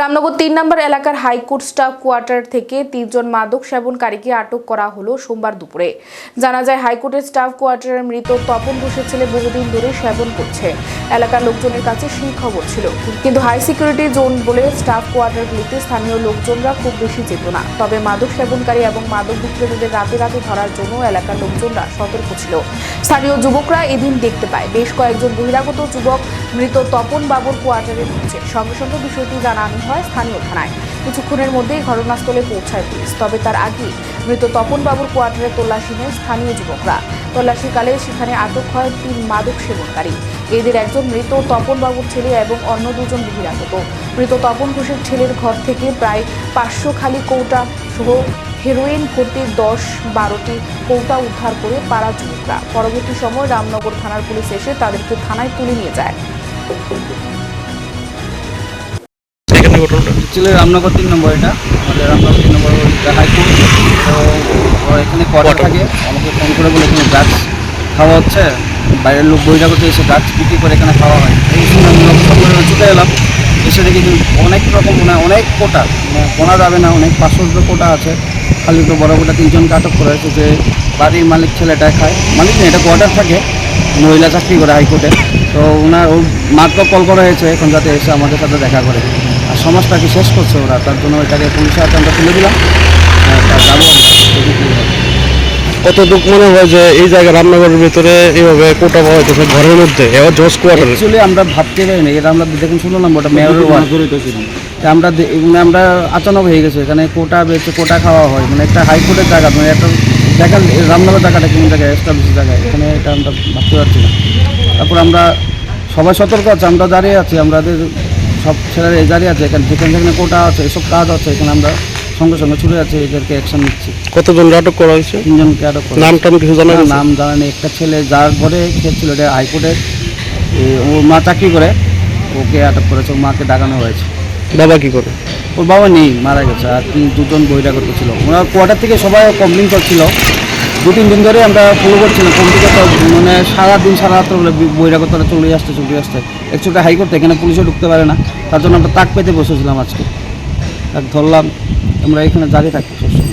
রামনগর তিন নম্বর এলাকার high court staff quarter থেকে তিনজন মাদক সেবনকারীকে আটক করা হলো সোমবার দুপুরে। জানা যায়, হাইকোর্টের স্টাফ কোয়ার্টারের মৃত তপন ঘোষের ছেলে বহুদিন ধরে সেবন করছে। এলাকার লোকজনের কাছে সেই খবর ছিল। কিন্তু হাই সিকিউরিটি জোন বলে স্টাফ কোয়ার্টারগুলিতে স্থানীয় লোকজনরা খুব বেশি যেত না তবে মাদক সেবনকারী এবং মাদক বিক্রেতাদের রাতে রাতে ধরার জন্য এলাকার লোকজনরা সতর্ক ছিল। স্থানীয় যুবকরা এদিন দেখতে পায়, বেশ কয়েকজন বহিরাগত যুবক মৃত তপন বাবুর কোয়ার্টারে ঢুকছে। সঙ্গে সঙ্গে বিষয়টি জানানো হয় স্থানীয় থানায়। কিছুক্ষণের মধ্যেই ঘটনাস্থলে পৌঁছায় পুলিশ, তবে তার আগে মৃত তপন বাবুর কোয়ার্টারে তল্লাশি নেয় স্থানীয় যুবকরা। তল্লাশিকালে সেখানে আটক হয় তিন মাদক সেবনকারী। এদের একজন মৃত তপন বাবুর ছেলে এবং অন্য দুজন বহিরাগত। মৃত তপন ঘোষের ছেলের ঘর থেকে প্রায় পাঁচশো খালি কৌটা সহ হেরোইন ভর্তি দশ, বারোটি কৌটা উদ্ধার করে পাড়া যুবকরা। পরবর্তী সময় রামনগর থানার পুলিশ এসে তাদেরকে থানায় তুলে নিয়ে যায়। ঘটনাটা? ছিল রামনগর তিন নম্বর এটা। আমাদের রামনগর তিন নম্বর হাইকোর্ট তো এখানে কোয়ার্টার থাকে। আমাকে ফোন করে বলে এখানে ড্রাগস খাওয়া হচ্ছে। বাইরের লোক বহিরাগত এসে ড্রাগস বিক্রি করে এখানে খাওয়া হয়। এই শুনে আমি ছুটে এলাম। এসে দেখি অনেক রকম মানে অনেক কোটা। মানে গোনা যাবে না অনেক পাঁচশো কোটা আছে। খালি তো বড় কোটা তিনজনকে আটক করা হয়েছে যে বাড়ির মালিক ছেলেটা খায়। মালিক না এটা কোয়ার্টার থাকে। মহিলা চাকরি করে হাইকোর্টে তো ওনার মাত্র কল করা হয়েছে। এখন যাতে এসে আমাদের সাথে দেখা করে। সমাজটাকে শেষ করছে ওরা তার জন্য এটাকে পুলিশের হাতে আমরা তুলে দিলাম। হ্যাঁ, তা যাব দেখি হয়। মনে হয় যে এই জায়গা রামনগরের ভিতরে এইভাবে কোটা পাওয়া হইতেছে ঘরের মধ্যে এবার জজ কোয়ার্টারে। অ্যাকচুয়ালি আমরা ভাবতে পারি না এটা আমরা দেখুন শুনলো না ওটা মেয়রের ওয়ার্ড। আমরা মানে আমরা আচানক হয়ে গেছে এখানে কোটা বেচে কোটা খাওয়া হয় মানে একটা হাইকোর্টের জায়গা মানে একটা জায়গা রামনগর জায়গাটা কেমন জায়গায় এস্টাবলিশ জায়গায় এখানে এটা আমরা ভাবতে পারছি না। তারপর আমরা সবাই সতর্ক আছে আমরা দাঁড়িয়ে আছি আমাদের সব ছেলেরা দাঁড়িয়ে আছে এখানে যেখানে যেখানে কোটা আছে এসব কাজ আছে এখানে আমরা সঙ্গে সঙ্গে ছুটে আছি এদেরকে অ্যাকশন নিচ্ছি। কতজন আটক করা হয়েছে? তিনজনকে আটক করা নাম টাম কিছু জানা নাম জানা নেই একটা ছেলে যার ঘরে খেয়েছিল এটা হাইকোর্টের এ, ওর মা চাকরি করে ওকে আটক করেছে ওর মাকে ডাকানো হয়েছে। বাবা কি করে? ওর বাবা নেই মারা গেছে আর তিন দুজন বহিরাগত ছিল। ওনার কোয়ার্টার থেকে সবাই কমপ্লেন করছিল। দু তিন দিন ধরে আমরা ফলো করছিলাম কমপ্লিট মানে সারাদিন, সারা রাত্র বহিরাগতরা চলে আসতে চলে আসছে। হাই হাইকোর্টে এখানে পুলিশও ঢুকতে পারে না। তার জন্য আমরা তাক পেতে বসেছিলাম আজকে। তাক ধরলাম, আমরা এখানে দাঁড়িয়ে থাকি সবসময়